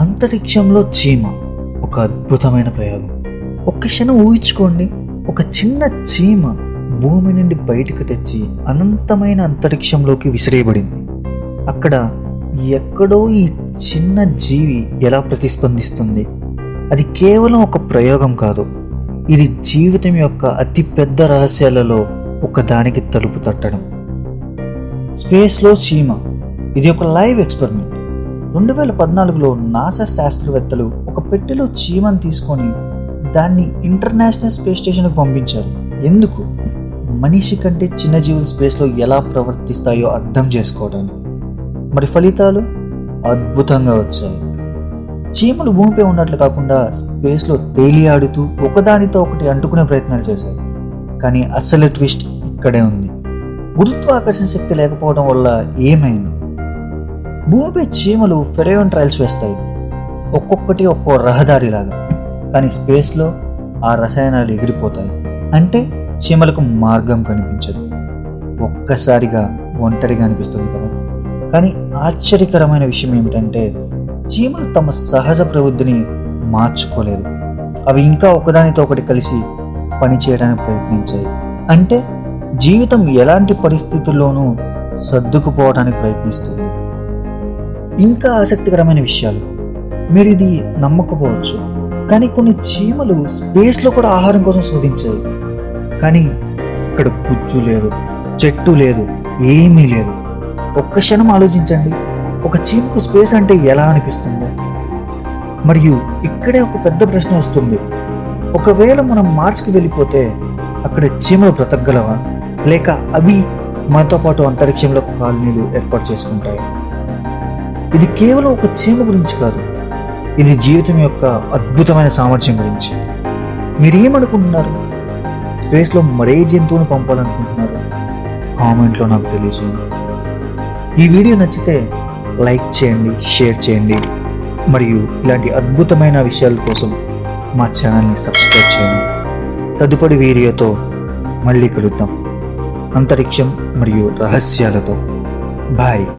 అంతరిక్షంలో చీమ. ఒక అద్భుతమైన ప్రయోగం. ఒక్క క్షణం ఊహించుకోండి. ఒక చిన్న చీమ భూమి నుండి బయటకు తెచ్చి అనంతమైన అంతరిక్షంలోకి విసిరేయబడింది. అక్కడ ఎక్కడో ఈ చిన్న జీవి ఎలా ప్రతిస్పందిస్తుంది? అది కేవలం ఒక ప్రయోగం కాదు. ఇది జీవితం యొక్క అతి పెద్ద రహస్యాలలో ఒకదానికి తలుపు తట్టడం. స్పేస్లో చీమ. ఇది ఒక లైవ్ ఎక్స్పెరిమెంట్. రెండు వేల పద్నాలుగులో నాసా శాస్త్రవేత్తలు ఒక పెట్టెలో చీమను తీసుకొని దాన్ని ఇంటర్నేషనల్ స్పేస్ స్టేషన్కు పంపించారు. ఎందుకు? మనిషి కంటే చిన్న జీవులు స్పేస్లో ఎలా ప్రవర్తిస్తాయో అర్థం చేసుకోవడానికి. మరి ఫలితాలు? అద్భుతంగా వచ్చాయి. చీమలు భూమిపై ఉన్నట్లు కాకుండా స్పేస్లో తేలియాడుతూ ఒకదానితో ఒకటి అంటుకునే ప్రయత్నాలు చేశాయి. కానీ అసలు ట్విస్ట్ ఇక్కడే ఉంది. గురుత్వాకర్షణ శక్తి లేకపోవడం వల్ల ఏమైంది? భూమిపై చీమలు ఫెరయోన్ ట్రయల్స్ వేస్తాయి. ఒక్కొక్కటి ఒక్కో రహదారిలాగా. కానీ స్పేస్లో ఆ రసాయనాలు ఎగిరిపోతాయి. అంటే చీమలకు మార్గం కనిపించదు. ఒక్కసారిగా ఒంటరిగా అనిపిస్తుంది కదా. కానీ ఆశ్చర్యకరమైన విషయం ఏమిటంటే చీమలు తమ సహజ ప్రవృత్తిని మార్చుకోలేదు. అవి ఇంకా ఒకదానితో ఒకటి కలిసి పని చేయడానికి ప్రయత్నించాయి. అంటే జీవితం ఎలాంటి పరిస్థితుల్లోనూ సర్దుకుపోవడానికి ప్రయత్నిస్తుంది. ఇంకా ఆసక్తికరమైన విషయాలు. మీరు ఇది నమ్మకపోవచ్చు. కానీ కొన్ని చీమలు స్పేస్లో కూడా ఆహారం కోసం శోధించాయి. కానీ ఇక్కడ గుజ్జు లేదు చెట్టు లేదు ఏమీ లేదు. ఒక్క క్షణం ఆలోచించండి. ఒక చీమకు స్పేస్ అంటే ఎలా అనిపిస్తుంది? మరియు ఇక్కడే ఒక పెద్ద ప్రశ్న వస్తుంది. ఒకవేళ మనం మార్చ్కి వెళ్ళిపోతే అక్కడ చీమలు బ్రతకగలవా? లేక అవి మనతో పాటు అంతరిక్షంలో కాలనీలు ఏర్పాటు చేసుకుంటాయి? ఇది కేవలం ఒక చీమ గురించి కాదు. ఇది జీవితం యొక్క అద్భుతమైన సామర్థ్యం గురించి. మీరేమనుకుంటున్నారు? స్పేస్లో మరే జంతువును పంపాలనుకుంటున్నారు? కామెంట్లో నాకు తెలియజేయండి. ఈ వీడియో నచ్చితే లైక్ చేయండి షేర్ చేయండి. మరియు ఇలాంటి అద్భుతమైన విషయాల కోసం మా ఛానల్ని సబ్స్క్రైబ్ చేయండి. తదుపరి వీడియోతో మళ్ళీ కలుద్దాం. అంతరిక్షం మరియు రహస్యాలతో. బాయ్.